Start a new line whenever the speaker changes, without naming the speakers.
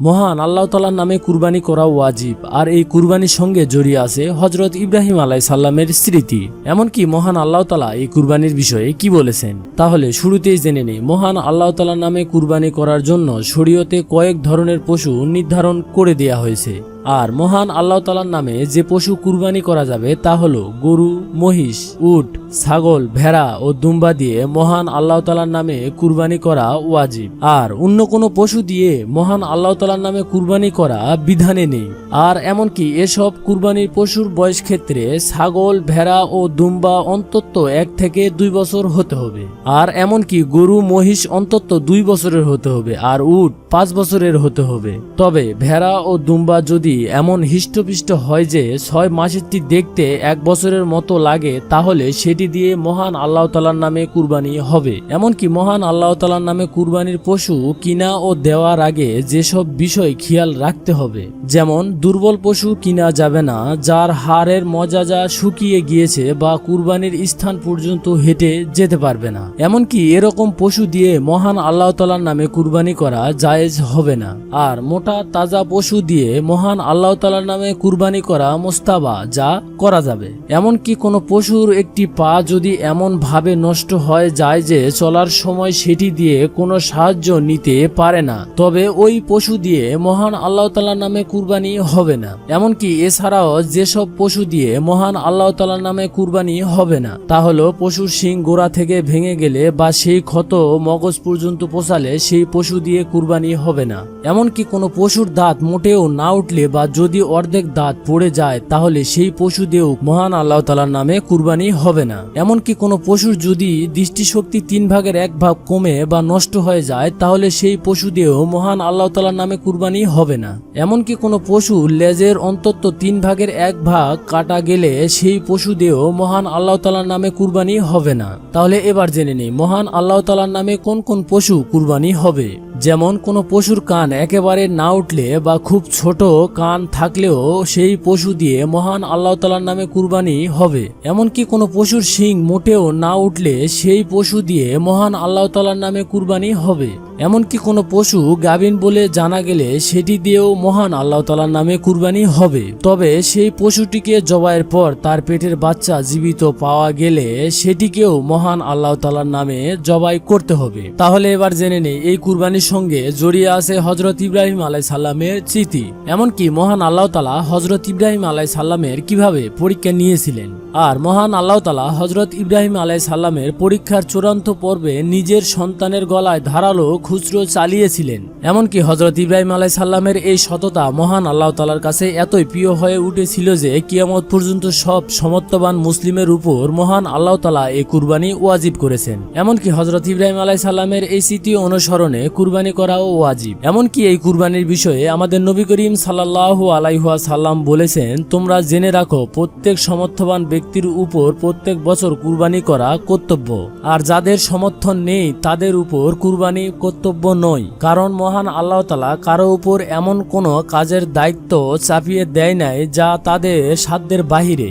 মহান আল্লাহ তালার নামে কুরবানি করা ওয়াজিব, আর এই কুরবানির সঙ্গে জড়িয়ে আছে হজরত ইব্রাহিম আলাই সাল্লামের স্মৃতি। এমনকি মহান আল্লাহ তালা এই কুরবানির বিষয়ে কি বলেছেন? তাহলে শুরুতেই জেনে নেই, মহান আল্লাহ তালার নামে কুরবানি করার জন্য শরীয়তে কয়েক ধরনের পশু নির্ধারণ করে দেয়া হয়েছে। আর মহান আল্লাহ তালার নামে যে পশু কুরবানি করা যাবে তা হলো গরু, মহিষ, উট, ছাগল, ভেড়া ও দুম্বা দিয়ে মহান আল্লাহ তালার নামে কুরবানি করা ওয়াজিব। আর অন্য কোনো পশু দিয়ে মহান আল্লাহ তালার নামে কুরবানি করা বিধানে নেই। আর এমনকি এসব কুরবানির পশুর বয়স ক্ষেত্রে ছাগল, ভেড়া ও দুম্বা অন্তত এক থেকে দুই বছর হতে হবে। আর এমনকি গরু, মহিষ অন্তত দুই বছরের হতে হবে। আর উট পাঁচ বছরের হতে হবে। তবে ভেড়া ও দুম্বা যদি এমন হিষ্টপিষ্ট হয় যে ছয় মাসেরটি দেখতে এক বছরের মতো লাগে, তাহলে সেটি দিয়ে মহান আল্লাহ তালার নামে কুরবানি হবে। এমনকি মহান আল্লাহ তালার নামে কুরবানির পশু, কিনা ও দেওয়ার আগে যেসব বিষয় খেয়াল রাখতে হবে। যেমন, দুর্বল পশু কিনা যাবে না, যার হাড়ের মজাজা শুকিয়ে গিয়েছে বা কুরবানির স্থান পর্যন্ত হেঁটে যেতে পারবে না। এমনকি এরকম পশু দিয়ে মহান আল্লাহ তালার নামে কুরবানি করা জায়েজ হবে না। আর মোটা, তাজা পশু দিয়ে মহান আল্লাহ তালার নামে কুরবানি করা মোস্তাবা যা করা যাবে। এমনকি কোনো পশুর একটি পা যদি এমন ভাবে নষ্ট হয়ে যায় যে চলার সময় সেটি দিয়ে কোনো সাহায্য নিতে পারে না, তবে ওই পশু দিয়ে মহান আল্লাহ তালার নামে কুরবানি হবে না। এমনকি এছাড়াও যেসব পশু দিয়ে মহান আল্লাহ তালার নামে কুরবানি হবে না, তা হলো পশুর শিং গোড়া থেকে ভেঙে গেলে বা সেই ক্ষত মগজ পর্যন্ত পোষালে সেই পশু দিয়ে কুরবানি হবে না। এমনকি কোনো পশুর দাঁত মোটেও না উঠলে বা যদি অর্ধেক দাঁত পড়ে যায়, তাহলে সেই পশু দিয়েও মহান আল্লাহ তালার নামে কুরবানি হবে না। এমনকি কোনো পশুর যদি দৃষ্টিশক্তি তিন ভাগের এক ভাগ কমে বা নষ্ট হয়ে যায়, তাহলে সেই পশু দিয়েও মহান আল্লাহ তালার নামে কুরবানি হবে না। এমনকি কোনো পশু লেজের অন্তত তিন ভাগের এক ভাগ কাটা গেলে সেই পশু দিয়েও মহান আল্লাহ তালার নামে কুরবানি হবে না। তাহলে এবার জেনে নিই, মহান আল্লাহ তালার নামে কোন কোন পশু কুরবানি হবে? যেমন কোনো পশুর কান একেবারে না উঠলে বা খুব ছোট কান থাকলেও সেই পশু দিয়ে মহান আল্লাহ তালার নামে কুরবানি হবে। এমনকি কোনো পশুর শিং মোটেও না উঠলে সেই পশু দিয়ে মহান আল্লাহ তালার নামে কুরবানি হবে। এমনকি কোনো পশু গাভিন বলে জানা গেলে সেটি দিয়েও মহান আল্লাহ তালার নামে কুরবানি হবে। তবে সেই পশুটিকে জবাইয়ের পর তার পেটের বাচ্চা জীবিত পাওয়া গেলে সেটিকেও মহান আল্লাহ তালার নামে জবাই করতে হবে। তাহলে এবার জেনে নেই, এই কুরবানির সঙ্গে জড়িয়ে আছে হজরত ইব্রাহিম আলাই সাল্লামের স্মৃতি। এমনকি মহান আল্লাহ তালা হজরত ইব্রাহিম আলাই সাল্লামের কীভাবে পরীক্ষা নিয়েছিলেন? আর মহান আল্লাহ তালা হজরত ইব্রাহিম আলাই সাল্লামের পরীক্ষার চূড়ান্ত পর্বে নিজের সন্তানের গলায় ধারালো খুচরো চালিয়েছিলেন। এমনকি হজরত ইব্রাহিম আলাই সাল্লামের এই সততা মহান আল্লাহ তালার কাছে এতই প্রিয় হয়ে উঠেছিল যে কিয়ামত পর্যন্ত সব সমর্থবান মুসলিমের উপর মহান আল্লাহ তালা এই কুরবানি ওয়াজিব করেছেন। এমনকি হজরত ইব্রাহিম আলাই সাল্লামের এই স্মৃতি অনুসরণে কুরবানি করাও ওয়াজিব। এমনকি এই কুরবানির বিষয়ে আমাদের নবী করিম সাল্লাহ আলাইহুয়া সাল্লাম বলেছেন, তোমরা জেনে রাখো, প্রত্যেক সমর্থবান ব্যক্তির উপর প্রত্যেক বছর কুরবানি করা কর্তব্য। আর যাদের সমর্থন নেই, তাদের উপর কুরবানি কর্তব্য নয়। কারণ মহান আল্লাহ তালা কারও উপর এমন কোনো কাজের দায়িত্ব চাপিয়ে দেয় নাই যা তাদের সাধ্যের বাহিরে।